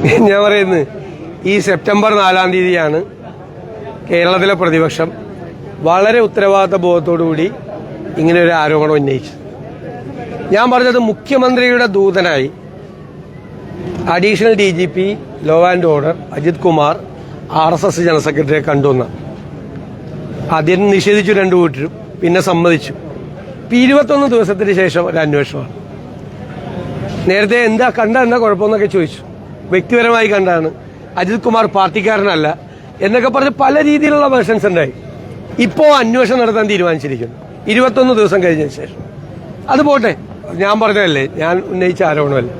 ഞാൻ പറയുന്നത് ഈ സെപ്റ്റംബർ നാലാം തീയതിയാണ് കേരളത്തിലെ പ്രതിപക്ഷം വളരെ ഉത്തരവാദിത്ത ബോധത്തോടുകൂടി ഇങ്ങനെ ഒരു ആരോപണം ഉന്നയിച്ചത്. ഞാൻ പറഞ്ഞത് മുഖ്യമന്ത്രിയുടെ ദൂതനായി additional D G P law and order Ajith Kumar R S S general സെക്രട്ടറിയെ കണ്ടുവന്ന ആദ്യം നിഷേധിച്ചു രണ്ടു കൂട്ടരും പിന്നെ സമ്മതിച്ചു. ഇരുപത്തൊന്ന് ദിവസത്തിന് ശേഷം ഒരു അന്വേഷണമാണ്. നേരത്തെ എന്താ കണ്ട എന്താ കുഴപ്പമെന്നൊക്കെ ചോദിച്ചു. വ്യക്തിപരമായി കണ്ടാണ്. അജിത് കുമാർ പാർട്ടിക്കാരനല്ല എന്നൊക്കെ പറഞ്ഞ് പല രീതിയിലുള്ള വേർഷൻസ് ഉണ്ടായി. ഇപ്പോ അന്വേഷണം നടത്താൻ തീരുമാനിച്ചിരിക്കുന്നു. ഇരുപത്തൊന്ന് ദിവസം കഴിഞ്ഞ ശേഷം. അത് പോട്ടെ. ഞാൻ പറഞ്ഞതല്ലേ. ഞാൻ ഉന്നയിച്ച ആരോപണമല്ല?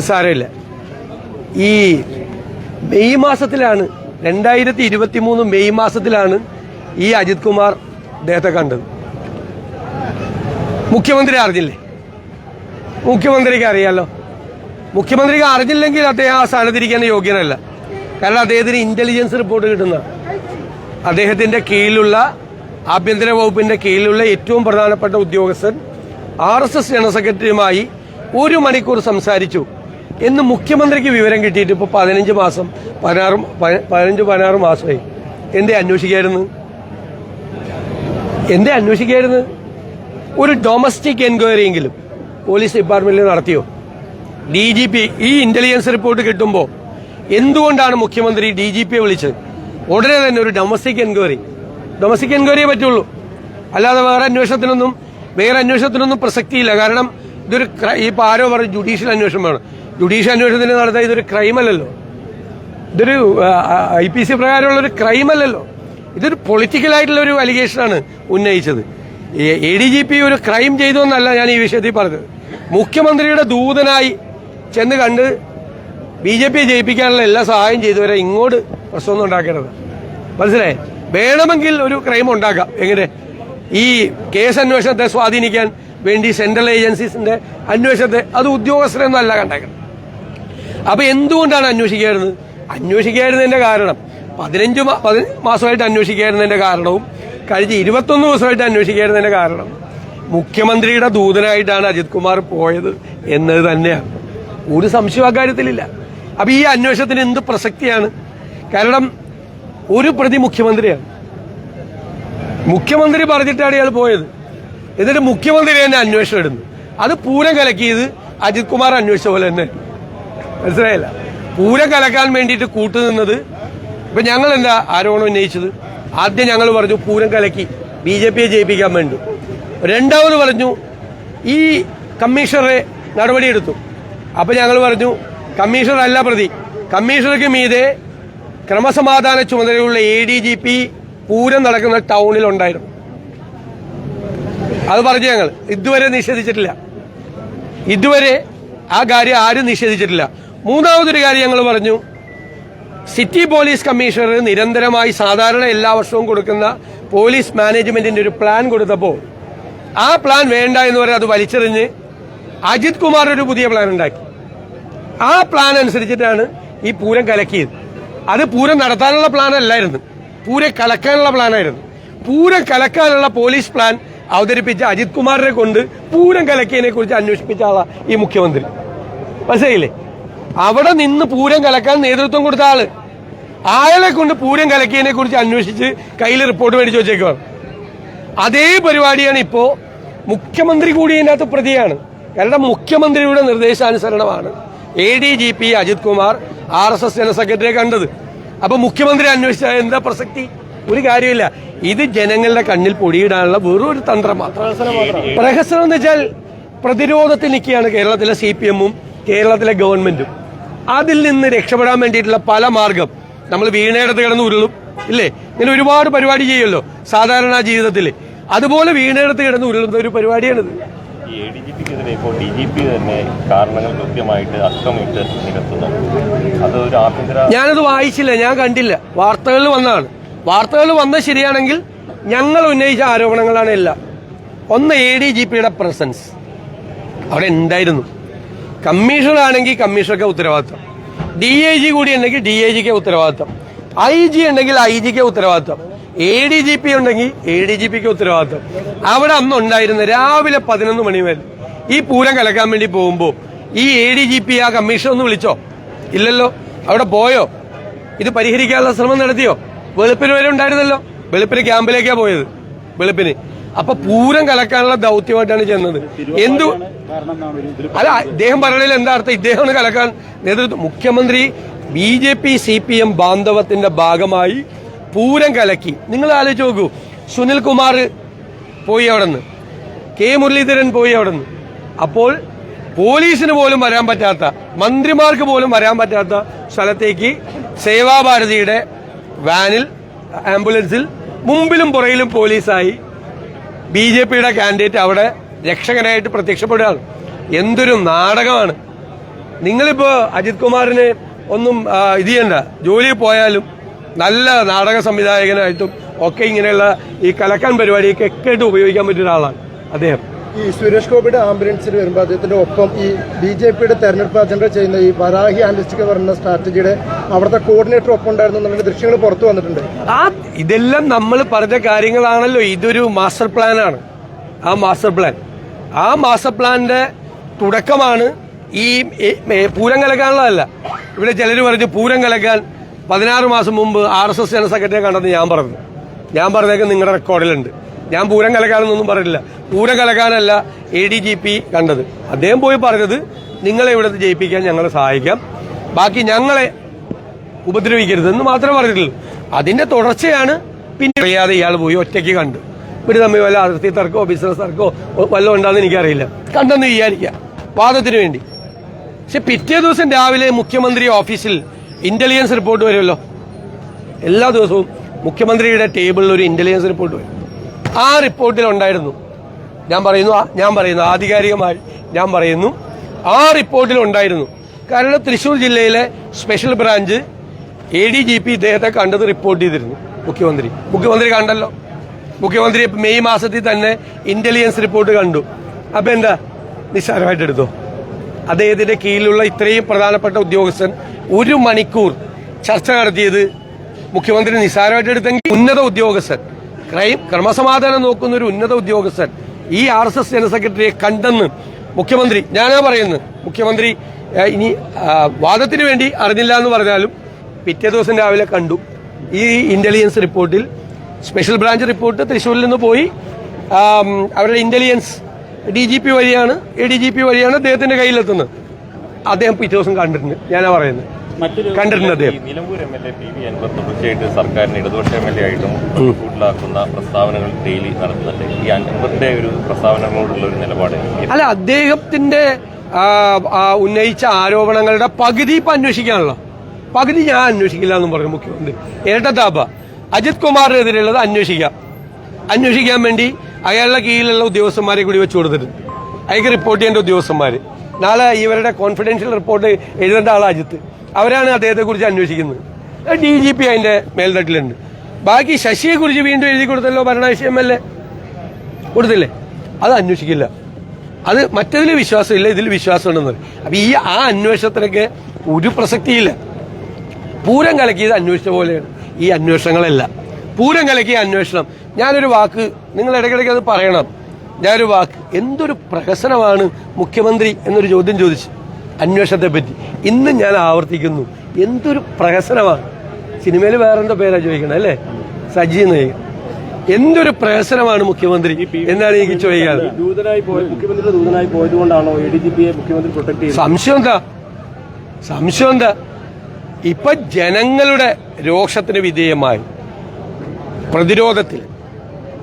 സാരമില്ല. ഈ മെയ് മാസത്തിലാണ് രണ്ടായിരത്തി ഇരുപത്തി മൂന്ന് മെയ് മാസത്തിലാണ് ഈ അജിത് കുമാർ അദ്ദേഹത്തെ കണ്ടത്. മുഖ്യമന്ത്രി അറിഞ്ഞില്ലേ? മുഖ്യമന്ത്രിക്ക് അറിയാലോ? മുഖ്യമന്ത്രിക്ക് അറിഞ്ഞില്ലെങ്കിൽ അദ്ദേഹം ആ സ്ഥാനത്തിരിക്കാൻ യോഗ്യനല്ല. കാരണം അദ്ദേഹത്തിന് ഇന്റലിജൻസ് റിപ്പോർട്ട് കിട്ടുന്ന അദ്ദേഹത്തിന്റെ കീഴിലുള്ള ആഭ്യന്തര വകുപ്പിന്റെ കീഴിലുള്ള ഏറ്റവും പ്രധാനപ്പെട്ട ഉദ്യോഗസ്ഥൻ ആർ എസ് എസ് ജനറൽ സെക്രട്ടറിയുമായി ഒരു മണിക്കൂർ സംസാരിച്ചു. എന്ന് മുഖ്യമന്ത്രിക്ക് വിവരം കിട്ടിയിട്ട് ഇപ്പോൾ പതിനഞ്ച് മാസം പതിനാറ് പതിനഞ്ച് പതിനാറ് മാസമായി. എന്തേ അന്വേഷിക്കായിരുന്നു? എന്തേ അന്വേഷിക്കായിരുന്നു? ഒരു ഡൊമസ്റ്റിക് എൻക്വയറി എങ്കിലും പോലീസ് ഡിപ്പാർട്ട്മെന്റിൽ നടത്തിയോ? ഡി ജി പി ഈ ഇന്റലിജൻസ് റിപ്പോർട്ട് കിട്ടുമ്പോൾ എന്തുകൊണ്ടാണ് മുഖ്യമന്ത്രി ഡി ജി പിയെ വിളിച്ചത്? ഉടനെ തന്നെ ഒരു ഡൊമസ്റ്റിക് എൻക്വയറി ഡൊമസ്റ്റിക് എൻക്വയറിയെ പറ്റുള്ളൂ അല്ലാതെ വേറെ അന്വേഷണത്തിനൊന്നും വേറെ അന്വേഷണത്തിനൊന്നും പ്രസക്തിയില്ല. കാരണം ഇതൊരു ഇപ്പൊ ആരോ പറഞ്ഞു ജുഡീഷ്യൽ അന്വേഷണം വേണം. ജുഡീഷ്യൽ അന്വേഷണത്തിന് നടത്താൻ ഇതൊരു ക്രൈം അല്ലല്ലോ. ഇതൊരു ഐ പി സി പ്രകാരമുള്ള ഒരു ക്രൈം അല്ലല്ലോ. ഇതൊരു പൊളിറ്റിക്കൽ ആയിട്ടുള്ള ഒരു അലിഗേഷനാണ് ഉന്നയിച്ചത്. എ ഡി ജി പി ഒരു ക്രൈം ചെയ്തു എന്നല്ല ഞാൻ ഈ വിഷയത്തിൽ പറഞ്ഞത്. മുഖ്യമന്ത്രിയുടെ ദൂതനായി ചെന്ന് കണ്ട് ബി ജെ പിയെ ജയിപ്പിക്കാനുള്ള എല്ലാ സഹായം ചെയ്തവരെ ഇങ്ങോട്ട് പ്രശ്നമൊന്നും ഉണ്ടാക്കരുത്. മനസ്സിലായി? വേണമെങ്കിൽ ഒരു ക്രൈം ഉണ്ടാക്കാം. എങ്ങനെ? ഈ കേസ് അന്വേഷണത്തെ സ്വാധീനിക്കാൻ വേണ്ടി സെൻട്രൽ ഏജൻസീസിന്റെ അന്വേഷണത്തെ അത് ഉദ്യോഗസ്ഥരൊന്നും അല്ല കണ്ടേക്കണം അപ്പൊ എന്തുകൊണ്ടാണ് അന്വേഷിക്കായിരുന്നത് അന്വേഷിക്കായിരുന്നതിന്റെ കാരണം പതിനഞ്ച് മാസമായിട്ട് അന്വേഷിക്കായിരുന്നതിന്റെ കാരണവും കഴിഞ്ഞ ഇരുപത്തൊന്ന് ദിവസമായിട്ട് അന്വേഷിക്കായിരുന്നതിന്റെ കാരണം മുഖ്യമന്ത്രിയുടെ ദൂതനായിട്ടാണ് അജിത് കുമാർ പോയത് എന്നത് തന്നെയാണ്. ഒരു സംശയം അക്കാര്യത്തിലില്ല അപ്പൊ ഈ അന്വേഷണത്തിന് എന്ത് പ്രസക്തിയാണ്? കാരണം ഒരു പ്രതി മുഖ്യമന്ത്രിയാണ്. മുഖ്യമന്ത്രി പറഞ്ഞിട്ടാണ് ഇയാൾ പോയത്. എന്നിട്ട് മുഖ്യമന്ത്രി തന്നെ അന്വേഷണം ഇടുന്നു. അത് പൂരം കലക്കിയത് അജിത് കുമാർ അന്വേഷിച്ച പോലെ തന്നെ. മനസ്സിലായില്ല? പൂരം കലക്കാൻ വേണ്ടിയിട്ട് കൂട്ടുനിന്നത് ഇപ്പൊ ഞങ്ങൾ എന്താ ആരോപണം ഉന്നയിച്ചത്? ആദ്യം ഞങ്ങൾ പറഞ്ഞു പൂരം കലക്കി ബി ജെ പിയെ ജയിപ്പിക്കാൻ വേണ്ടി. രണ്ടാമത് പറഞ്ഞു ഈ കമ്മീഷണറെ നടപടിയെടുത്തു. അപ്പൊ ഞങ്ങൾ പറഞ്ഞു കമ്മീഷണർ അല്ല പ്രതി. കമ്മീഷണർക്ക് മീതെ ക്രമസമാധാന ചുമതലയുള്ള A D G P Pooram നടക്കുന്ന ടൗണിൽ ഉണ്ടായിരുന്നു. അത് പറഞ്ഞു ഞങ്ങൾ. ഇതുവരെ നിഷേധിച്ചിട്ടില്ല. ഇതുവരെ ആ കാര്യം ആരും നിഷേധിച്ചിട്ടില്ല. മൂന്നാമതൊരു കാര്യം ഞങ്ങൾ പറഞ്ഞു സിറ്റി പോലീസ് കമ്മീഷണർ നിരന്തരമായി സാധാരണ എല്ലാ വർഷവും കൊടുക്കുന്ന പോലീസ് മാനേജ്മെന്റിന്റെ ഒരു പ്ലാൻ കൊടുത്തപ്പോൾ ആ പ്ലാൻ വേണ്ട എന്ന് പറഞ്ഞ് അത് വലിച്ചെറിഞ്ഞ് അജിത് കുമാർ ഒരു പുതിയ പ്ലാൻ ഉണ്ടാക്കി. ആ പ്ലാൻ അനുസരിച്ചിട്ടാണ് ഈ പൂരം കലക്കിയത്. അത് പൂരം നടത്താനുള്ള പ്ലാൻ അല്ലായിരുന്നു. പൂരം കലക്കാനുള്ള പ്ലാനായിരുന്നു പൂരം കലക്കാനുള്ള പോലീസ് പ്ലാൻ അവതരിപ്പിച്ച അജിത് കുമാറിനെ കൊണ്ട് പൂരം കലക്കിയതിനെ കുറിച്ച് അന്വേഷിപ്പിച്ച ആളാ ഈ മുഖ്യമന്ത്രി. മനസ്സിലായില്ലേ? അവിടെ നിന്ന് പൂരം കലക്കാൻ നേതൃത്വം കൊടുത്ത ആൾ. അയാളെ കൊണ്ട് പൂരം കലക്കിയതിനെ കുറിച്ച് അന്വേഷിച്ച് കയ്യിൽ റിപ്പോർട്ട് മേടിച്ചു വെച്ചേക്കുവാണ്. അതേ പരിപാടിയാണ് ഇപ്പോ മുഖ്യമന്ത്രി കൂടി ഇതിനകത്ത് പ്രതിയാണ്. കാരണം മുഖ്യമന്ത്രിയുടെ നിർദ്ദേശാനുസരണമാണ്. A D G P Ajith Kumar R S S general സെക്രട്ടറിയെ കണ്ടത്. അപ്പൊ മുഖ്യമന്ത്രി അന്വേഷിച്ച എന്താ പ്രസക്തി? ഒരു കാര്യമില്ല. ഇത് ജനങ്ങളുടെ കണ്ണിൽ പൊടിയിടാനുള്ള വെറും ഒരു തന്ത്രം പ്രഹസനം എന്ന് വെച്ചാൽ പ്രതിരോധത്തിൽ നിൽക്കുകയാണ് കേരളത്തിലെ സി പി എമ്മും കേരളത്തിലെ ഗവൺമെന്റും. അതിൽ നിന്ന് രക്ഷപ്പെടാൻ വേണ്ടിയിട്ടുള്ള പല മാർഗം നമ്മൾ വീണയിടത്ത് കിടന്ന് ഉരുളും ഇല്ലേ? ഇങ്ങനെ ഒരുപാട് പരിപാടി ചെയ്യുമല്ലോ സാധാരണ ജീവിതത്തിൽ. അതുപോലെ വീണയിടത്ത് കിടന്ന് ഉരുളുന്ന ഒരു പരിപാടിയാണിത്. ഈ എ ഡി ജി പിക്കെതിരെ ഇപ്പോൾ ഡി ജി പി തന്നെ കാരണങ്ങൾ കൃത്യമായിട്ട് അക്രമിച്ച് നിരത്തുന്നു. അത് ഒരു ആഭ്യന്തര ഞാനത് വായിച്ചില്ല ഞാൻ കണ്ടില്ല. വാർത്തകളിൽ വന്നതാണ്. വാർത്തകളിൽ വന്നത് ശരിയാണെങ്കിൽ ഞങ്ങൾ ഉന്നയിച്ച ആരോപണങ്ങളാണ് എല്ലാം. ഒന്ന് എ ഡി ജി പിയുടെ പ്രസൻസ് അവിടെ ഉണ്ടായിരുന്നു കമ്മീഷണർ ആണെങ്കിൽ കമ്മീഷണർക്ക് ഉത്തരവാദിത്വം. ഡി ഐ ജി കൂടി ഉണ്ടെങ്കിൽ ഡി ഐ ജിക്ക് ഉത്തരവാദിത്വം. ഐ ജി ഉണ്ടെങ്കിൽ ഐ ജിക്ക് ഉത്തരവാദിത്വം. എ ഡി ജി പി ഉണ്ടെങ്കിൽ എ ഡി ജി പിക്ക് ഉത്തരവാദിത്വം. അവിടെ അന്ന് ഉണ്ടായിരുന്ന രാവിലെ പതിനൊന്ന് മണി വരെ ഈ പൂരം കലക്കാൻ വേണ്ടി പോകുമ്പോൾ ഈ എ ഡി ജി പി ആ കമ്മീഷൻ ഒന്ന് വിളിച്ചോ? ഇല്ലല്ലോ. അവിടെ പോയോ? ഇത് പരിഹരിക്കാനുള്ള ശ്രമം നടത്തിയോ? വെളുപ്പിന് വരെ ഉണ്ടായിരുന്നല്ലോ. വെളുപ്പിന് ക്യാമ്പിലേക്കാ പോയത്. വെളുപ്പിന്. അപ്പൊ പൂരം കലക്കാനുള്ള ദൗത്യമായിട്ടാണ് ചെന്നത്. എന്തു അല്ല ഇദ്ദേഹം പറയണതിൽ എന്താ അർത്ഥം? ഇദ്ദേഹമാണ് കലക്കാൻ നേതൃത്വം മുഖ്യമന്ത്രി B J P C P M ബാന്ധവത്തിന്റെ ഭാഗമായി പൂരം കലക്കി. നിങ്ങൾ ആലോചിച്ച് നോക്കൂ. സുനിൽ കുമാർ പോയി അവിടെ നിന്ന് കെ മുരളീധരൻ പോയി അവിടെ നിന്ന് അപ്പോൾ പോലീസിന് പോലും വരാൻ പറ്റാത്ത മന്ത്രിമാർക്ക് പോലും വരാൻ പറ്റാത്ത സ്ഥലത്തേക്ക് സേവാഭാരതിയുടെ വാനിൽ ആംബുലൻസിൽ മുമ്പിലും പുറയിലും പോലീസായി ബി ജെ പിയുടെ കാൻഡിഡേറ്റ് അവിടെ രക്ഷകനായിട്ട് പ്രത്യക്ഷപ്പെടുകയാണ്. എന്തൊരു നാടകമാണ്. നിങ്ങളിപ്പോ അജിത് കുമാറിന് ഒന്നും ഇത് ചെയ്യണ്ട. ജോലിയിൽ പോയാലും നല്ല നാടക സംവിധായകനായിട്ടും ഒക്കെ ഇങ്ങനെയുള്ള ഈ കലക്കാൻ പരിപാടിയൊക്കെ ഒക്കെ ആയിട്ട് ഉപയോഗിക്കാൻ പറ്റിയ ഒരാളാണ് അദ്ദേഹം. ഈ സുരേഷ് ഗോപിയുടെ ആംബുലൻസിൽ വരുമ്പോൾ അദ്ദേഹത്തിന്റെ ഒപ്പം ഈ ബി ജെ പിയുടെ തെരഞ്ഞെടുപ്പ് അജണ്ട ചെയ്യുന്ന ഈ വരാഹി ആൻഡിസ്റ്റിക് പറയുന്ന സ്ട്രാറ്റജിയുടെ അവിടുത്തെ കോർഡിനേറ്റർ ഒപ്പം ഉണ്ടായിരുന്നു എന്നുള്ള ദൃശ്യങ്ങൾ പുറത്തു വന്നിട്ടുണ്ട്. ആ ഇതെല്ലാം നമ്മൾ പറഞ്ഞ കാര്യങ്ങളാണല്ലോ. ഇതൊരു മാസ്റ്റർ പ്ലാനാണ് ആ മാസ്റ്റർ പ്ലാൻ ആ മാസ്റ്റർ പ്ലാനിന്റെ തുടക്കമാണ് ഈ പൂരം കലക്കാനുള്ളതല്ല. ഇവിടെ ചിലർ പറഞ്ഞു പൂരം കലക്കാൻ പതിനാറ് മാസം മുമ്പ് ആർ എസ് എസ് ജനറൽ സെക്രട്ടറിയെ കണ്ടെന്ന് ഞാൻ പറഞ്ഞു. ഞാൻ പറഞ്ഞേക്കും നിങ്ങളുടെ റെക്കോർഡിലുണ്ട്. ഞാൻ പൂരം കലക്കാനെന്നൊന്നും പറഞ്ഞില്ല പൂരം കലക്കാനല്ല എ ഡി ജി പി കണ്ടത്. അദ്ദേഹം പോയി പറഞ്ഞത് നിങ്ങളെ ഇവിടെ ജയിപ്പിക്കാൻ ഞങ്ങളെ സഹായിക്കാം. ബാക്കി ഞങ്ങളെ ഉപദ്രവിക്കരുതെന്ന് മാത്രമേ പറഞ്ഞിട്ടുള്ളൂ. അതിന്റെ തുടർച്ചയാണ് പിന്നെ അറിയാതെ ഇയാൾ പോയി ഒറ്റയ്ക്ക് കണ്ടു. ഇവർ തമ്മിൽ വല്ല അതിർത്തി തർക്കമോ ബിസിനസ് തർക്കമോ വല്ലതും ഉണ്ടാകുന്ന എനിക്കറിയില്ല. കണ്ടെന്ന് വിചാരിക്കാം വാദത്തിന് വേണ്ടി. പക്ഷെ പിറ്റേ ദിവസം രാവിലെ മുഖ്യമന്ത്രി ഓഫീസിൽ ഇന്റലിജൻസ് റിപ്പോർട്ട് വരുമല്ലോ. എല്ലാ ദിവസവും മുഖ്യമന്ത്രിയുടെ ടേബിളിൽ ഒരു ഇന്റലിജൻസ് റിപ്പോർട്ട് വരും. ആ റിപ്പോർട്ടിൽ ഉണ്ടായിരുന്നു. ഞാൻ പറയുന്നു ഞാൻ പറയുന്നു ആധികാരികമായി ഞാൻ പറയുന്നു ആ റിപ്പോർട്ടിൽ ഉണ്ടായിരുന്നു. കാരണം തൃശൂർ ജില്ലയിലെ special branch A D G P ഇദ്ദേഹത്തെ കണ്ടത് റിപ്പോർട്ട് ചെയ്തിരുന്നു മുഖ്യമന്ത്രി. മുഖ്യമന്ത്രി കണ്ടല്ലോ. മുഖ്യമന്ത്രി മെയ് മാസത്തിൽ തന്നെ ഇന്റലിജൻസ് റിപ്പോർട്ട് കണ്ടു. അപ്പൊ എന്താ? നിസ്സാരമായിട്ട് എടുത്തോ? അദ്ദേഹത്തിന്റെ കീഴിലുള്ള ഇത്രയും പ്രധാനപ്പെട്ട ഉദ്യോഗസ്ഥൻ ഒരു മണിക്കൂർ ചർച്ച നടത്തിയത് മുഖ്യമന്ത്രി നിസ്സാരമായിട്ട് എടുത്തെങ്കിൽ ഉന്നത ഉദ്യോഗസ്ഥൻ ക്രൈം ക്രമസമാധാനം നോക്കുന്ന ഒരു ഉന്നത ഉദ്യോഗസ്ഥൻ ഈ ആർ എസ് എസ് ജനറൽ സെക്രട്ടറിയെ കണ്ടെന്ന് മുഖ്യമന്ത്രി ഞാനാ പറയുന്നത് മുഖ്യമന്ത്രി ഇനി വാദത്തിന് വേണ്ടി അറിഞ്ഞില്ല എന്ന് പറഞ്ഞാലും പിറ്റേ ദിവസം രാവിലെ കണ്ടു. ഈ ഇന്റലിജൻസ് റിപ്പോർട്ടിൽ സ്പെഷ്യൽ ബ്രാഞ്ച് റിപ്പോർട്ട് തൃശ്ശൂരിൽ നിന്ന് പോയി. അവരുടെ ഇന്റലിജൻസ് ഡി ജി പി വഴിയാണ് എ ഡി ജി പി വഴിയാണ് അദ്ദേഹത്തിന്റെ കയ്യിലെത്തുന്നത്. അദ്ദേഹം പിറ്റേ ദിവസം കണ്ടിട്ടുണ്ട്. ഞാനാ പറയുന്നത്. കണ്ടിട്ടുണ്ട് അദ്ദേഹം. Nilambur M L A P V Anvar തുടർച്ചയായിട്ട് സർക്കാരിന് ഇടതുപക്ഷ എം എൽ എ ആയിട്ടും പ്രസ്താവനകൾ ഡെയിലി നടത്തുന്നുണ്ട്. ഈ അൻവറിന്റെ ഒരു പ്രസ്താവനകളോടുള്ള ഒരു നിലപാട് അല്ല അദ്ദേഹത്തിന്റെ ഉന്നയിച്ച ആരോപണങ്ങളുടെ പകുതി ഇപ്പൊ അന്വേഷിക്കാണല്ലോ പകുതി ഞാൻ അന്വേഷിക്കില്ല എന്നും പറഞ്ഞു മുഖ്യമന്ത്രി. ഏട്ടത്താപ്പ അജിത് കുമാറിനെതിരെയുള്ളത് അന്വേഷിക്കാം. അന്വേഷിക്കാൻ വേണ്ടി അയാളുടെ കീഴിലുള്ള ഉദ്യോഗസ്ഥന്മാരെ കൂടി വെച്ച് കൊടുത്തിട്ടുണ്ട് അയാൾക്ക് റിപ്പോർട്ട് ചെയ്യേണ്ട ഉദ്യോഗസ്ഥന്മാർ നാളെ ഇവരുടെ കോൺഫിഡൻഷ്യൽ റിപ്പോർട്ട് എഴുതേണ്ട ആൾ അജിത്ത്. അവരാണ് അദ്ദേഹത്തെ കുറിച്ച് അന്വേഷിക്കുന്നത്. ഡി ജി പി അതിന്റെ മേൽത്തട്ടിലുണ്ട്. ബാക്കി ശശിയെ കുറിച്ച് വീണ്ടും എഴുതി കൊടുത്തല്ലോ ഭരണാശി എം എൽ എ. കൊടുത്തില്ലേ? അത് അന്വേഷിക്കില്ല. അത് മറ്റതിൽ വിശ്വാസമില്ല ഇതിൽ വിശ്വാസമുണ്ടെന്ന്. അപ്പൊ ഈ ആ അന്വേഷണത്തിനൊക്കെ ഒരു പ്രസക്തിയില്ല. പൂരം കലക്കിയത് അന്വേഷിച്ച പോലെയാണ്. ഈ അന്വേഷണങ്ങളല്ല. പൂരം കലക്കിയ അന്വേഷണം ഞാനൊരു വാക്ക് നിങ്ങൾ ഇടയ്ക്കിടയ്ക്ക് അത് പറയണം. ഞാനൊരു വാക്ക്. എന്തൊരു പ്രഹസനമാണ് മുഖ്യമന്ത്രി എന്നൊരു ചോദ്യം ചോദിച്ചു അന്വേഷണത്തെ പറ്റി. ഇന്ന് ഞാൻ ആവർത്തിക്കുന്നു. എന്തൊരു പ്രഹസനമാണ്. സിനിമയിൽ വേറെന്തോ പേരാ ചോദിക്കണം അല്ലേ? സജി എന്ന് എന്തൊരു പ്രഹസനമാണ് മുഖ്യമന്ത്രി എന്നാണ് എനിക്ക് ചോദിക്കാറ് സംശയം എന്താ? സംശയം എന്താ? ഇപ്പൊ ജനങ്ങളുടെ രോഷത്തിന് വിധേയമായി. പ്രതിരോധത്തിൽ.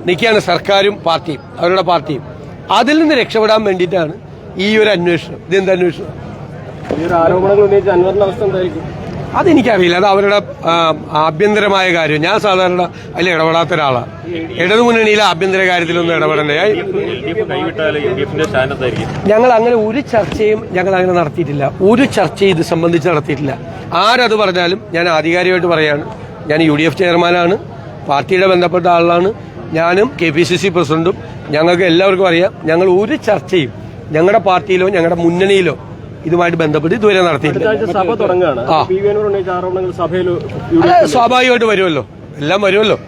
നിൽക്കുകയാണ് സർക്കാരും പാർട്ടിയും അവരുടെ പാർട്ടിയും. അതിൽ നിന്ന് രക്ഷപ്പെടാൻ വേണ്ടിയിട്ടാണ് ഈ ഒരു അന്വേഷണം. ഇതെന്ത് അന്വേഷണം? അതെനിക്കറിയില്ല. അത് അവരുടെ ആഭ്യന്തരമായ കാര്യം. ഞാൻ സാധാരണ അതിൽ ഇടപെടാത്ത ഒരാളാണ്. ഇടതുമുന്നണിയിലെ ആഭ്യന്തര കാര്യത്തിലൊന്നും ഇടപെടണ്ടേ. ഞങ്ങൾ അങ്ങനെ ഒരു ചർച്ചയും ഞങ്ങൾ അങ്ങനെ നടത്തിയിട്ടില്ല. ഒരു ചർച്ചയും ഇത് സംബന്ധിച്ച് നടത്തിയിട്ടില്ല. ആരത് പറഞ്ഞാലും ഞാൻ ആധികാരികമായിട്ട് പറയാണ്. ഞാൻ യു ഡി എഫ് ചെയർമാനാണ്. പാർട്ടിയുടെ ബന്ധപ്പെട്ട ആളാണ്. ഞാനും കെ പി സി സി പ്രസിഡന്റും ഞങ്ങൾക്ക് എല്ലാവർക്കും അറിയാം ഞങ്ങൾ ഒരു ചർച്ചയും ഞങ്ങളുടെ പാർട്ടിയിലോ ഞങ്ങളുടെ മുന്നണിയിലോ ഇതുമായിട്ട് ബന്ധപ്പെട്ട് ഇതുവരെ നടത്തിയിട്ടില്ല. സ്വാഭാവികമായിട്ട് വരുമല്ലോ. എല്ലാം വരുമല്ലോ.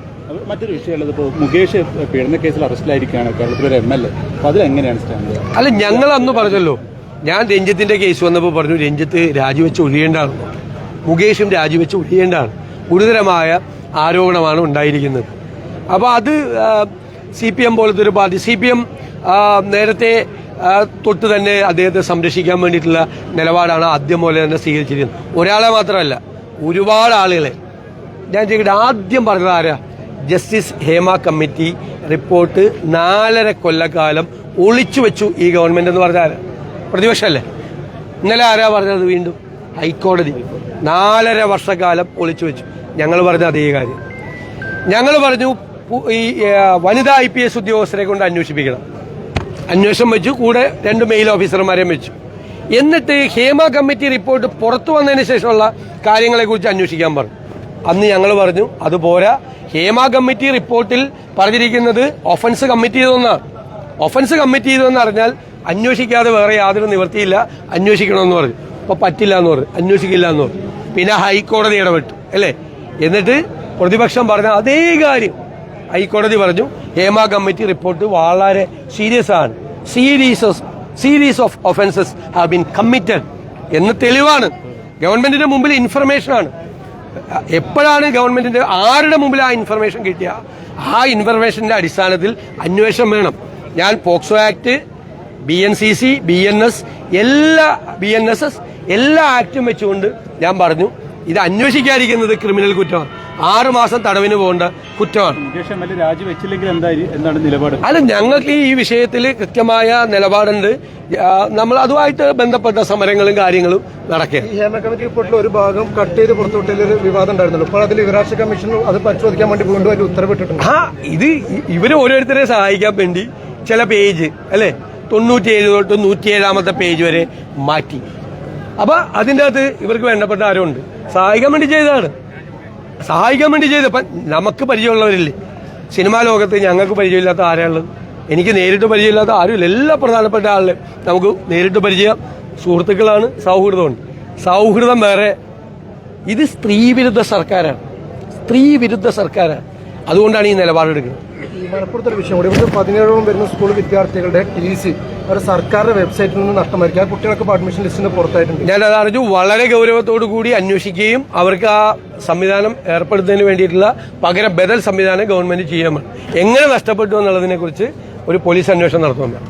മറ്റൊരു വിഷയമുള്ളത് ഇപ്പോൾ മുകേഷ് പീഡന കേസിൽ അറസ്റ്റിലായിരിക്കുകയാണ് കേരളത്തിലൊരു എം എൽ എ. അപ്പോൾ അതിലെങ്ങനെയാണ് സ്റ്റാൻഡ് അല്ല ഞങ്ങൾ അന്ന് പറഞ്ഞല്ലോ. ഞാൻ രഞ്ജിത്തിന്റെ കേസ് വന്നപ്പോൾ പറഞ്ഞു രഞ്ജിത്ത് രാജിവെച്ച് ഒഴിയേണ്ടാണ് മുകേഷും രാജിവെച്ച് ഒഴിയേണ്ടതാണ്. ഗുരുതരമായ ആരോപണമാണ് ഉണ്ടായിരിക്കുന്നത്. അപ്പോൾ അത് സി പി എം പോലത്തെ ഒരു പാർട്ടി സി പി എം നേരത്തെ തൊട്ട് തന്നെ അദ്ദേഹത്തെ സംരക്ഷിക്കാൻ വേണ്ടിയിട്ടുള്ള നിലപാടാണ് ആദ്യം പോലെ തന്നെ സ്വീകരിച്ചിരിക്കുന്നത്. ഒരാളെ മാത്രമല്ല ഒരുപാട് ആളുകളെ. ഞാൻ ചോദിക്കട്ടെ ആദ്യം പറഞ്ഞത് ആരാ? ജസ്റ്റിസ് ഹേമ കമ്മിറ്റി റിപ്പോർട്ട് നാലര കൊല്ലക്കാലം ഒളിച്ചു വെച്ചു ഈ ഗവൺമെന്റ് എന്ന് പറഞ്ഞാൽ? പ്രതിപക്ഷമല്ലേ ഇന്നലെ ആരാ പറഞ്ഞത് വീണ്ടും? ഹൈക്കോടതി. നാലര വർഷക്കാലം ഒളിച്ചു വെച്ചു. ഞങ്ങൾ പറഞ്ഞ അതേ കാര്യം. ഞങ്ങൾ പറഞ്ഞു ഈ വനിതാ ഐ പി എസ് ഉദ്യോഗസ്ഥരെ കൊണ്ട് അന്വേഷിപ്പിക്കണം. അന്വേഷണം വെച്ചു കൂടെ രണ്ട് മെയിൽ ഓഫീസർമാരെയും വെച്ചു. എന്നിട്ട് ഹേമ കമ്മിറ്റി റിപ്പോർട്ട് പുറത്തു വന്നതിന് ശേഷമുള്ള കാര്യങ്ങളെക്കുറിച്ച് അന്വേഷിക്കാൻ പറഞ്ഞു. അന്ന് ഞങ്ങൾ പറഞ്ഞു അതുപോരാ ഹേമ കമ്മിറ്റി റിപ്പോർട്ടിൽ പറഞ്ഞിരിക്കുന്നത് ഒഫൻസ് കമ്മിറ്റ് ചെയ്തെന്നാണ് ഒഫൻസ് കമ്മിറ്റ് ചെയ്തതെന്ന് അറിഞ്ഞാൽ അന്വേഷിക്കാതെ വേറെ യാതൊരു നിവൃത്തിയില്ല. അന്വേഷിക്കണമെന്ന് പറഞ്ഞു. ഇപ്പൊ പറ്റില്ല എന്ന് പറഞ്ഞു. അന്വേഷിക്കില്ല എന്ന് പറഞ്ഞു. പിന്നെ ഹൈക്കോടതി ഇടപെട്ടു അല്ലേ? എന്നിട്ട് പ്രതിപക്ഷം പറഞ്ഞ അതേ കാര്യം. ഹൈക്കോടതി പറഞ്ഞു ഹേമ കമ്മിറ്റി റിപ്പോർട്ട് വളരെ സീരിയസ് ആണ്. Series series of offences have been committed എന്ന് തെളിവാണ്. ഗവൺമെന്റിന്റെ മുമ്പിൽ ഇൻഫർമേഷൻ ആണ്. എപ്പോഴാണ് ഗവൺമെന്റിന്റെ ആരുടെ മുമ്പിൽ ആ ഇൻഫർമേഷൻ കിട്ടിയ? ആ ഇൻഫർമേഷന്റെ അടിസ്ഥാനത്തിൽ അന്വേഷണം വേണം. ഞാൻ POCSO act B N C C B N S എല്ലാ ബി എൻ എസ് എസ് എല്ലാ ആക്ടും വെച്ചുകൊണ്ട് ഞാൻ പറഞ്ഞു ഇത് അന്വേഷിക്കാതിരിക്കുന്നത് ക്രിമിനൽ കുറ്റമാണ്. ആറ് മാസം തടവിന് പോകേണ്ട കുറ്റമാണ്. രാജിവെച്ചില്ലെങ്കിൽ എന്താണ് നിലപാട്? അല്ല ഞങ്ങൾക്ക് ഈ വിഷയത്തിൽ കൃത്യമായ നിലപാടുണ്ട്. നമ്മൾ അതുമായിട്ട് ബന്ധപ്പെട്ട സമരങ്ങളും കാര്യങ്ങളും നടക്കുകയാണ്. ഈ ഹേമ കമ്മിറ്റി റിപ്പോർട്ടിൽ ഒരു ഭാഗം കട്ട് ചെയ്ത് പുറത്തുവിട്ടൊരു വിവാദം ഉണ്ടായിരുന്നല്ലോ ഇപ്പോൾ അതിൽ യുവരാഷ്ട്ര കമ്മീഷൻ അത് പരിശോധിക്കാൻ വേണ്ടി വീണ്ടും ഒരു ഉത്തരവിട്ടിട്ടുണ്ട്. ആ ഇത് ഇവർ ഓരോരുത്തരെ സഹായിക്കാൻ വേണ്ടി ചില പേജ് അല്ലെ? തൊണ്ണൂറ്റിയേഴ് തൊട്ട് നൂറ്റിയേഴാമത്തെ പേജ് വരെ മാറ്റി. അപ്പൊ അതിന്റെ അകത്ത് ഇവർക്ക് വേണ്ടപ്പെട്ട ആരുണ്ട്? സഹായിക്കാൻ വേണ്ടി ചെയ്തതാണ്. സഹായിക്കാൻ വേണ്ടി ചെയ്ത്. ഇപ്പം നമുക്ക് പരിചയമുള്ളവരില്ലേ? സിനിമാ ലോകത്ത് ഞങ്ങൾക്ക് പരിചയമില്ലാത്ത ആരാളുള്ളത് എനിക്ക് നേരിട്ട് പരിചയമില്ലാത്ത ആരുമില്ല. എല്ലാ പ്രധാനപ്പെട്ട ആളിലും നമുക്ക് നേരിട്ട് പരിചയം സുഹൃത്തുക്കളാണ് സൗഹൃദമുണ്ട്. സൗഹൃദം വേറെ. ഇത് സ്ത്രീവിരുദ്ധ സർക്കാരാണ്. സ്ത്രീവിരുദ്ധ സർക്കാരാണ്. അതുകൊണ്ടാണ് ഈ നിലപാടെടുക്കുന്നത് ഈ മലപ്പുറത്തെ ഒരു വിഷയം കൂടി. ഇവിടുത്തെ പതിനേഴോളം വരുന്ന സ്കൂൾ വിദ്യാർത്ഥികളുടെ ടി സി അവരെ സർക്കാരിന്റെ വെബ്സൈറ്റിൽ നിന്ന് നഷ്ടമായിരിക്കും. ആ കുട്ടികൾക്ക് അഡ്മിഷൻ ലിസ്റ്റിന് പുറത്തായിട്ടുണ്ട്. ഞാൻ അത് അറിഞ്ഞു. വളരെ ഗൗരവത്തോടു കൂടി അന്വേഷിക്കുകയും അവർക്ക് ആ സംവിധാനം ഏർപ്പെടുത്തുന്നതിന് വേണ്ടിയിട്ടുള്ള പകരം ബദൽ സംവിധാനം ഗവൺമെന്റ് ചെയ്യാൻ എങ്ങനെ നഷ്ടപ്പെട്ടു എന്നുള്ളതിനെ കുറിച്ച് ഒരു പോലീസ് അന്വേഷണം നടത്തുന്നുണ്ട്